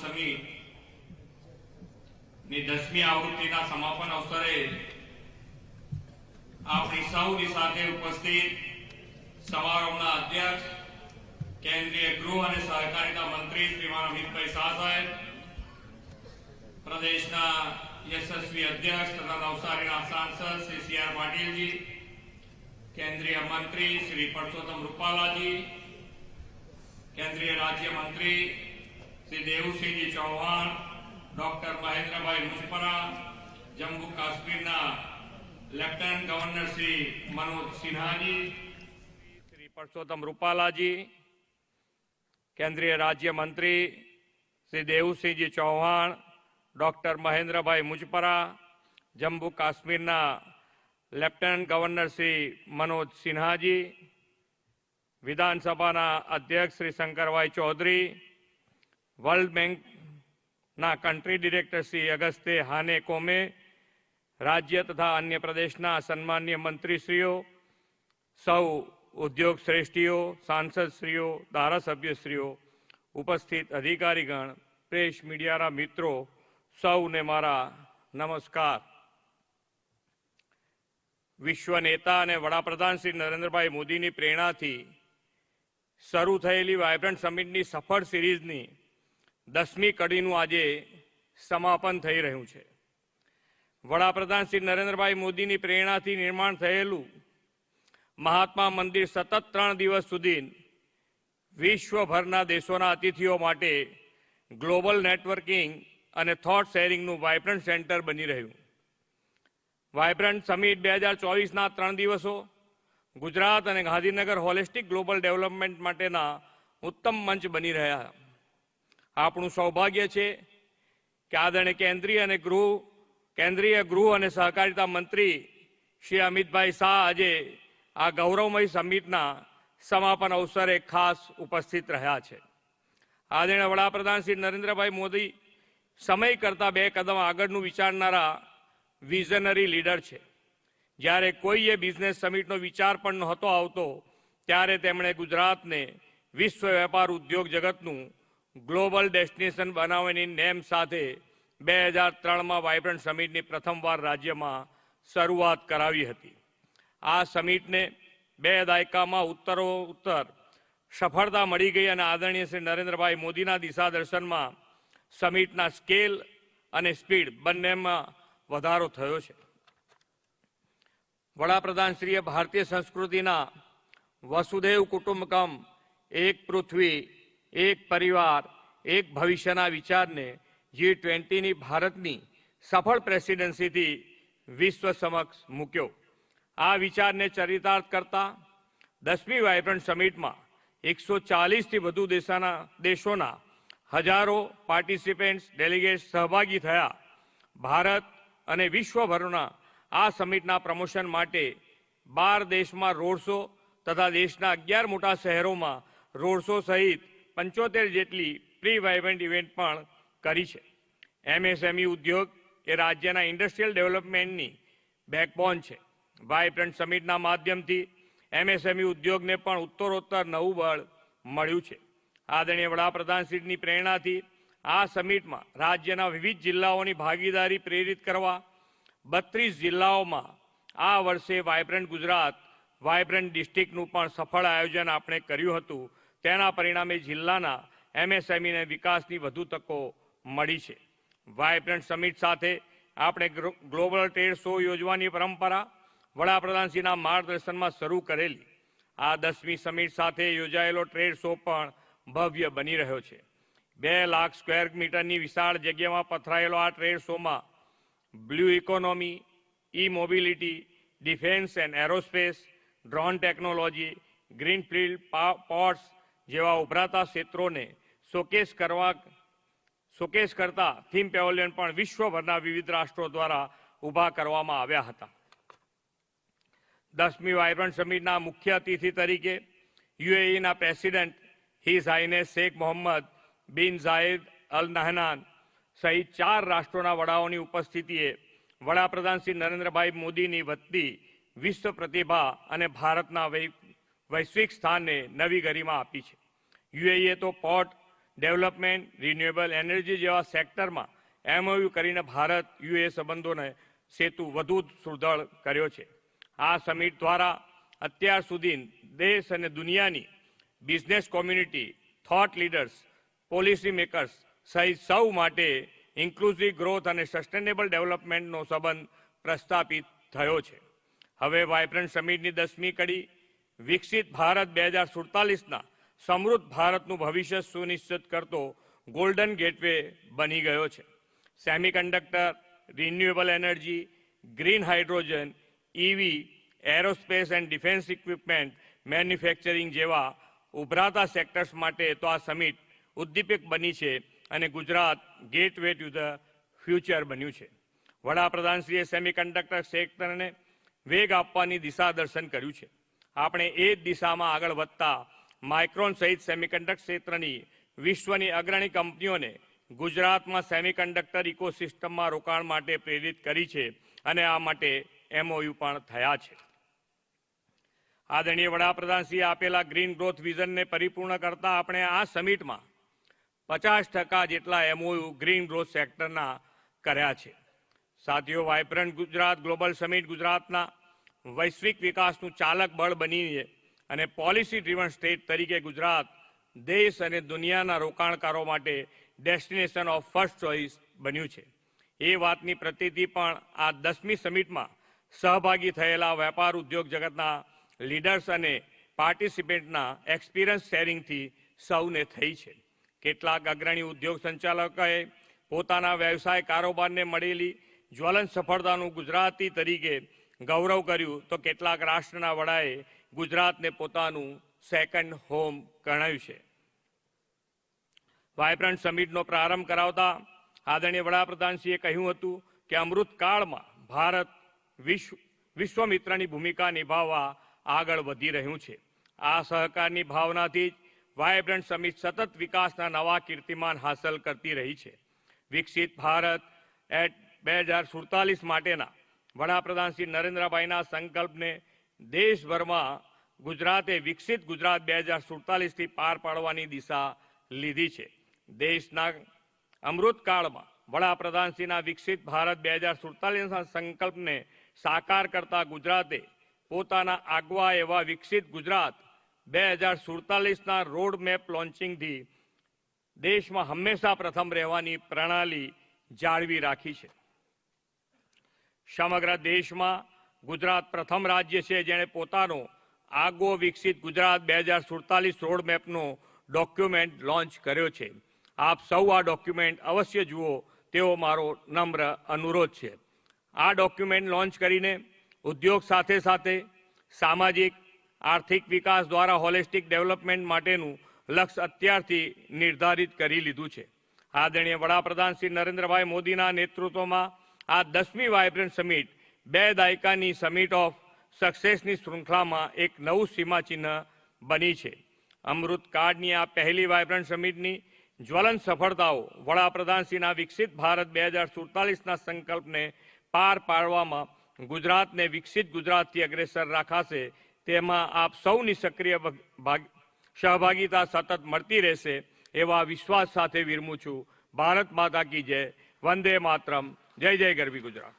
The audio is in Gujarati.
સમિટની દસમી આવૃત્તિના સમાપન અવસરે આપણી સૌની સાથે ઉપસ્થિત સમારોહના અધ્યક્ષ, કેન્દ્રીય ગૃહ અને સહકારિતા મંત્રી શ્રીમાન અમિતભાઈ શાહ સાહેબ, પ્રદેશના યશસ્વી અધ્યક્ષ તથા નવસારીના સાંસદ શ્રી સી આર પાટીલજી, કેન્દ્રીય મંત્રી શ્રી પરસોત્તમ રૂપાલાજી, કેન્દ્રીય રાજ્ય મંત્રી શ્રી દેવુસિંહજી ચૌહાણ ડોક્ટર મહેન્દ્રભાઈ મુસ્પરા જમ્મુ કાશ્મીરના લેફ્ટનન્ટ ગવર્નર શ્રી મનોજ સિન્હાજી શ્રી પરસોત્તમ રૂપાલાજી કેન્દ્રીય રાજ્ય મંત્રી શ્રી દેવુસિંહજી ચૌહાણ ડોક્ટર મહેન્દ્રભાઈ મુજપરા જમ્મુ કાશ્મીરના લેફ્ટનન્ટ ગવર્નર શ્રી મનોજ સિન્હાજી વિધાનસભાના અધ્યક્ષ શ્રી શંકરભાઈ ચૌધરી વર્લ્ડ બેંકના country director Shri Auguste Tano Kouame રાજ્ય તથા અન્ય પ્રદેશના સન્માન્ય મંત્રીશ્રીઓ, સૌ ઉદ્યોગ શ્રેષ્ઠીઓ સાંસદશ્રીઓ, ધારાસભ્યશ્રીઓ, ઉપસ્થિત અધિકારીગણ, પ્રેસ મીડિયાના મિત્રો, સૌને મારા નમસ્કાર. વિશ્વ નેતા અને વડાપ્રધાન શ્રી નરેન્દ્રભાઈ મોદીની પ્રેરણાથી શરૂ થયેલી વાયબ્રન્ટ સમિટની સફળ સિરીઝની દસમી કડીનું આજે સમાપન થઈ રહ્યું છે. વડાપ્રધાન શ્રી નરેન્દ્રભાઈ મોદીની પ્રેરણાથી નિર્માણ થયેલું મહાત્મા મંદિર સતત ત્રણ દિવસ સુધી વિશ્વભરના દેશોના અતિથિઓ માટે ગ્લોબલ નેટવર્કિંગ અને થોટ શેરિંગનું વાઇબ્રન્ટ સેન્ટર બની રહ્યું. વાઇબ્રન્ટ સમિટ બે હજાર ચોવીસના ત્રણ દિવસો, ગુજરાત અને ગાંધીનગર હોલિસ્ટિક ગ્લોબલ ડેવલપમેન્ટ માટેના ઉત્તમ મંચ બની રહ્યા. આપણું સૌભાગ્ય છે કે આદરણીય કેન્દ્રીય અને ગૃહ, કેન્દ્રીય ગૃહ અને સહકારિતા મંત્રી શ્રી અમિતભાઈ શાહ આજે આ ગૌરવમય સમિટના સમાપન અવસરે ખાસ ઉપસ્થિત રહ્યા છે. આદરણીય વડાપ્રધાન શ્રી નરેન્દ્રભાઈ મોદી સમય કરતાં બે કદમ આગળનું વિચારનારા વિઝનરી લીડર છે. જ્યારે કોઈએ બિઝનેસ સમિટનો વિચાર પણ નહોતો આવતો, ત્યારે તેમણે ગુજરાતને વિશ્વ વેપાર ઉદ્યોગ જગતનું ગ્લોબલ ડેસ્ટિનેશન બનાવવાની નેમ સાથે બે હજાર ત્રણમાં વાઇબ્રન્ટ સમિટની પ્રથમવાર રાજ્યમાં શરૂઆત કરાવી હતી. આ સમિટને બે દાયકામાં ઉત્તરો ઉત્તર સફળતા મળી ગઈ અને આદરણીય શ્રી નરેન્દ્રભાઈ મોદીના દિશા દર્શનમાં સમિટના સ્કેલ અને સ્પીડ બંનેમાં વધારો થયો છે. વડાપ્રધાનશ્રીએ ભારતીય સંસ્કૃતિના વસુદેવ કુટુંબકમ, એક પૃથ્વી એક પરિવાર, એક ભવિષ્યના વિચારને જી ટ્વેન્ટીની ભારતની સફળ પ્રેસિડેન્સીથી વિશ્વ સમક્ષ મૂક્યો. આ વિચારને ચરિતાર્થ કરતા દસમી વાયબ્રન્ટ સમિટમાં એકસો ચાલીસથી વધુ દેશાના, દેશોના હજારો પાર્ટિસિપેન્ટ્સ ડેલિગેટ્સ સહભાગી થયા. ભારત અને વિશ્વભરના આ સમિટના પ્રમોશન માટે બાર દેશમાં રોડ શો તથા દેશના અગિયાર મોટા શહેરોમાં રોડ શો સહિત પંચોતેર જેટલી પ્રી વાઇબ્રન્ટ ઇવેન્ટ પણ કરી છે. એમએસએમઈ ઉદ્યોગ એ રાજ્યના ઇન્ડસ્ટ્રીયલ ડેવલપમેન્ટની બેકબોન છે. વાઇબ્રન્ટ સમિટના માધ્યમથી એમએસએમઈ ઉદ્યોગને પણ ઉત્તરોત્તર નવું બળ મળ્યું છે. આદરણીય વડાપ્રધાનશ્રીની પ્રેરણાથી આ સમિટમાં રાજ્યના વિવિધ જિલ્લાઓની ભાગીદારી પ્રેરિત કરવા બત્રીસ જિલ્લાઓમાં આ વર્ષે વાઇબ્રન્ટ ગુજરાત વાઇબ્રન્ટ ડિસ્ટ્રિક્ટનું પણ સફળ આયોજન આપણે કર્યું હતું. તેના પરિણામે જિલ્લાના એમએસએમઈને વિકાસની વધુ તકો મળી છે. વાયબ્રન્ટ સમિટ સાથે આપણે ગ્લોબલ ટ્રેડ શો યોજવાની પરંપરા વડાપ્રધાનશ્રીના માર્ગદર્શનમાં શરૂ કરેલી. આ દસમી સમિટ સાથે યોજાયેલો ટ્રેડ શો પણ ભવ્ય બની રહ્યો છે. બે લાખ સ્ક્વેર મીટરની વિશાળ જગ્યામાં પથરાયેલો આ ટ્રેડ શોમાં blue economy E mobility defence and aerospace, drone technology greenfield ports જેવા ઉભરાતા ક્ષેત્રોને શોકેસ કરવા શોકેસ કરતા થીમ પેવેલિયન પણ વિશ્વભરના વિવિધ રાષ્ટ્રો દ્વારા ઊભા કરવામાં આવ્યા હતા. દસમી વાયબ્રન્ટ સમિટના મુખ્ય અતિથિ તરીકે યુએઈના president his highness Sheikh Mohammed bin Zayed Al નહનાન સહિત ચાર રાષ્ટ્રોના વડાઓની ઉપસ્થિતિએ વડાપ્રધાન શ્રી નરેન્દ્રભાઈ મોદીની વધતી વિશ્વ પ્રતિભા અને ભારતના વૈશ્વિક સ્થાનને નવી ગરિમા આપી છે. યુએઈએ તો પોર્ટ ડેવલપમેન્ટ, રિન્યુએબલ એનર્જી જેવા સેક્ટરમાં એમઓયુ કરીને ભારત યુએ સંબંધોને સેતુ વધુ સુદૃઢ કર્યો છે. આ સમિટ દ્વારા અત્યાર સુધી દેશ અને દુનિયાની business community, thought leaders, policy makers સહિત સૌ માટે ઇન્ક્લુઝિવ ગ્રોથ અને સસ્ટેનેબલ ડેવલપમેન્ટનો સંબંધ પ્રસ્થાપિત થયો છે. હવે વાયબ્રન્ટ સમિટની દસમી કડી વિકસિત ભારત બે હજાર સુડતાલીસના સમૃદ્ધ ભારતનું ભવિષ્ય સુનિશ્ચિત કરતો ગોલ્ડન ગેટવે બની ગયો છે. Semiconductor renewable energy green hydrogen EV aerospace and defence equipment manufacturing જેવા ઉભરાતા સેક્ટર્સ માટે તો આ સમિટ ઉદ્દીપક બની છે અને Gujarat gateway to the future બન્યું છે. વડાપ્રધાનશ્રીએ સેમિકન્ડક્ટર સેક્ટરને વેગ આપવાની દિશા દર્શન કર્યું છે. આપણે એ જ દિશામાં આગળ વધતા માઇક્રોન સહિત સેમિકન્ડક્ટર ક્ષેત્રની વિશ્વની અગ્રણી કંપનીઓને ગુજરાતમાં સેમિકન્ડક્ટર ઇકોસિસ્ટમમાં રોકાણ માટે પ્રેરિત કરી છે અને આ માટે એમઓયુ પણ થયા છે. આદરણીય વડાપ્રધાનશ્રીએ આપેલા ગ્રીન ગ્રોથ વિઝનને પરિપૂર્ણ કરતા આપણે આ સમિટમાં પચાસ ટકા જેટલા એમઓયુ ગ્રીન ગ્રોથ સેક્ટરના કર્યા છે. સાથીઓ વાઇબ્રન્ટ ગુજરાત ગ્લોબલ સમિટ ગુજરાતના વૈશ્વિક વિકાસનું ચાલક બળ બનીને અને પોલિસી ડ્રીવન સ્ટેટ તરીકે ગુજરાત દેશ અને દુનિયાના રોકાણકારો માટે ડેસ્ટિનેશન ઓફ ફર્સ્ટ ચોઇસ બન્યું છે. એ વાતની પ્રતિતિ પણ આ દસમી સમિટમાં સહભાગી થયેલા વેપાર ઉદ્યોગ જગતના લીડર્સ અને પાર્ટિસિપેન્ટના એક્સપિરિયન્સ શેરિંગથી સૌને થઈ છે. કેટલાક અગ્રણી ઉદ્યોગ સંચાલકોએ પોતાના વ્યવસાય કારોબારને મળેલી જ્વલંત સફળતાનું ગુજરાતી તરીકે ગૌરવ કર્યું. તો કેટલાક રાષ્ટ્રના વડાએ ગુજરાતને પોતાનું સેકન્ડ હોમ ગણાવ્યું છે. વાયબ્રન્ટ સમિટનો પ્રારંભ કરાવતા આદરણીય વડાપ્રધાનશ્રીએ કહ્યું હતું કે અમૃતકાળમાં ભારત વિશ્વ, વિશ્વમિત્રની ભૂમિકા નિભાવવા આગળ વધી રહ્યું છે. આ સહકારની ભાવનાથી જ વાયબ્રન્ટ સમિટ સતત વિકાસના નવા કીર્તિમાન હાંસલ કરતી રહી છે. વિકસિત ભારત એટ બે હજાર સુડતાલીસ માટેના વડાપ્રધાન શ્રી નરેન્દ્રભાઈના સંકલ્પને દેશભરમાં ગુજરાતે વિકસિત ગુજરાત બે હજાર સુડતાલીસથી પાર પાડવાની દિશા લીધી છે. દેશના અમૃતકાળમાં વડાપ્રધાનશ્રીના વિકસિત ભારત બે હજાર સુડતાલીસના સંકલ્પને સાકાર કરતા ગુજરાતે પોતાના આગવા એવા વિકસિત ગુજરાત બે હજાર સુડતાલીસના રોડ મેપ લોન્ચિંગથી દેશમાં હંમેશા પ્રથમ રહેવાની પ્રણાલી જાળવી રાખી છે. સમગ્ર દેશમાં ગુજરાત પ્રથમ રાજ્ય છે જેણે પોતાનો આગો વિકસિત ગુજરાત બે હજાર સુડતાલીસ રોડ મેપનો ડોક્યુમેન્ટ લોન્ચ કર્યો છે. આપ સૌ આ ડોક્યુમેન્ટ અવશ્ય જુઓ તેવો મારો નમ્ર અનુરોધ છે. આ ડોક્યુમેન્ટ લોન્ચ કરીને ઉદ્યોગ સાથે સાથે સામાજિક, આર્થિક વિકાસ દ્વારા હોલિસ્ટિક ડેવલપમેન્ટ માટેનું લક્ષ્ય અત્યારથી નિર્ધારિત કરી લીધું છે. આદરણીય વડાપ્રધાન શ્રી નરેન્દ્રભાઈ મોદીના નેતૃત્વમાં આ દસમી વાયબ્રન્ટ સમિટ બે દાયકાની સમિટ ઓફ સક્સેસની શૃંખલામાં એક નવું સીમાચિહ્ન બની છે. અમૃત કાળની આ પહેલી વાયબ્રન્ટ સમિટની જ્વલંત સફળતાઓ વડાપ્રધાનશ્રીના વિકસિત ભારત બે હજાર સુડતાલીસના સંકલ્પને પાર પાડવામાં ગુજરાતને વિકસિત ગુજરાતથી અગ્રેસર રાખાશે, તેમાં આપ સૌની સક્રિય ભગ- ભાગ- સહભાગિતા સતત મળતી રહેશે એવા વિશ્વાસ સાથે વિરમું છું. ભારત માતા કી જય. વંદે માતરમ. જય જય ગરવી ગુજરાત.